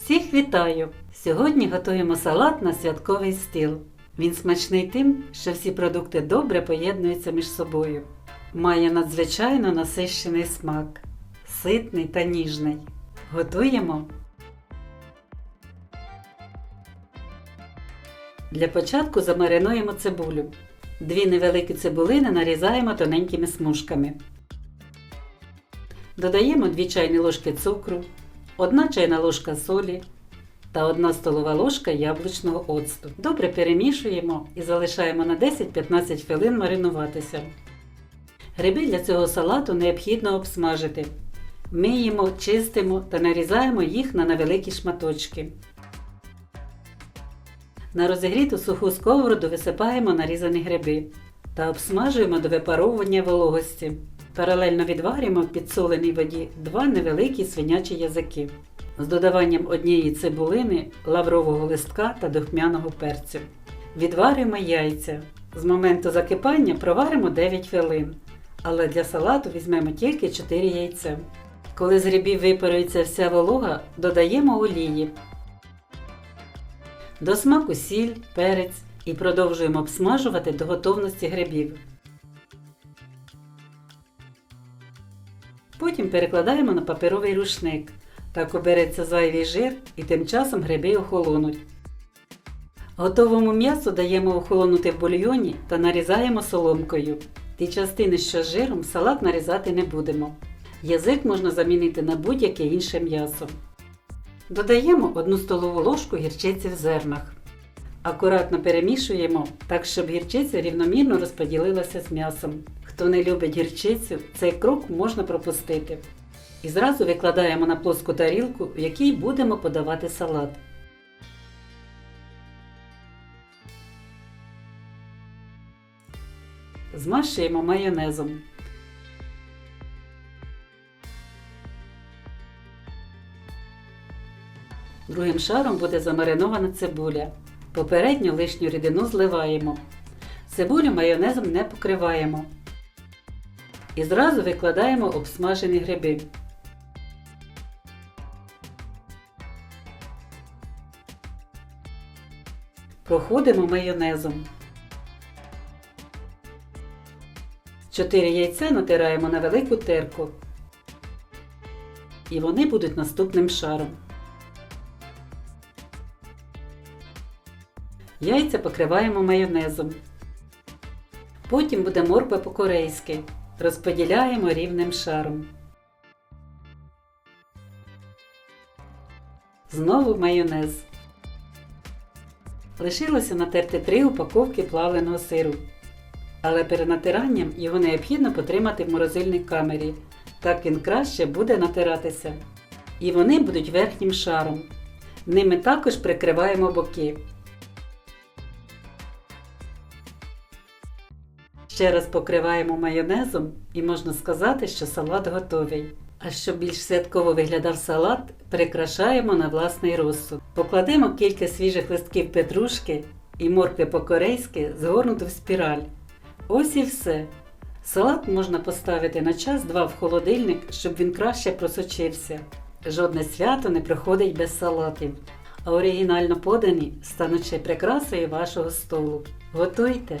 Всіх вітаю! Сьогодні готуємо салат на святковий стіл. Він смачний тим, що всі продукти добре поєднуються між собою. Має надзвичайно насищений смак, ситний та ніжний. Готуємо. Для початку замаринуємо цибулю. Дві невеликі цибулини нарізаємо тоненькими смужками. Додаємо 2 чайні ложки цукру, 1 чайна ложка солі та 1 столова ложка яблучного оцту. Добре перемішуємо і залишаємо на 10-15 хвилин маринуватися. Гриби для цього салату необхідно обсмажити. Миємо, чистимо та нарізаємо їх на невеликі шматочки. На розігріту суху сковороду висипаємо нарізані гриби та обсмажуємо до випаровування вологості. Паралельно відварюємо в підсоленій воді два невеликі свинячі язики з додаванням однієї цибулини, лаврового листка та духмяного перцю. Відварюємо яйця. З моменту закипання проваримо 9 хвилин, але для салату візьмемо тільки 4 яйця. Коли з грибів випарується вся волога, додаємо олії. До смаку сіль, перець і продовжуємо обсмажувати до готовності грибів. Потім перекладаємо на паперовий рушник. Так обереться зайвий жир і тим часом гриби охолонуть. Готовому м'ясу даємо охолонути в бульйоні та нарізаємо соломкою. Ті частини, що з жиром, салат нарізати не будемо. Язик можна замінити на будь-яке інше м'ясо. Додаємо 1 столову ложку гірчиці в зернах. Акуратно перемішуємо так, щоб гірчиця рівномірно розподілилася з м'ясом. Хто не любить гірчицю, цей крок можна пропустити. І зразу викладаємо на плоску тарілку, в якій будемо подавати салат. Змащуємо майонезом. Другим шаром буде замаринована цибуля. Попередньо лишню рідину зливаємо. Цибулю майонезом не покриваємо. І зразу викладаємо обсмажені гриби. Проходимо майонезом. 4 яйця натираємо на велику терку. І вони будуть наступним шаром. Яйця покриваємо майонезом. Потім буде морква по-корейськи. Розподіляємо рівним шаром. Знову майонез. Лишилося натерти три упаковки плавленого сиру. Але перед натиранням його необхідно потримати в морозильній камері. Так він краще буде натиратися. І вони будуть верхнім шаром. Ними також прикриваємо боки. Ще раз покриваємо майонезом і можна сказати, що салат готовий. А щоб більш святково виглядав салат, прикрашаємо на власний розсуд. Покладемо кілька свіжих листків петрушки і моркви по-корейськи згорнуту в спіраль. Ось і все. Салат можна поставити на час-два в холодильник, щоб він краще просочився. Жодне свято не проходить без салатів, а оригінально подані стануть ще прикрасою вашого столу. Готуйте!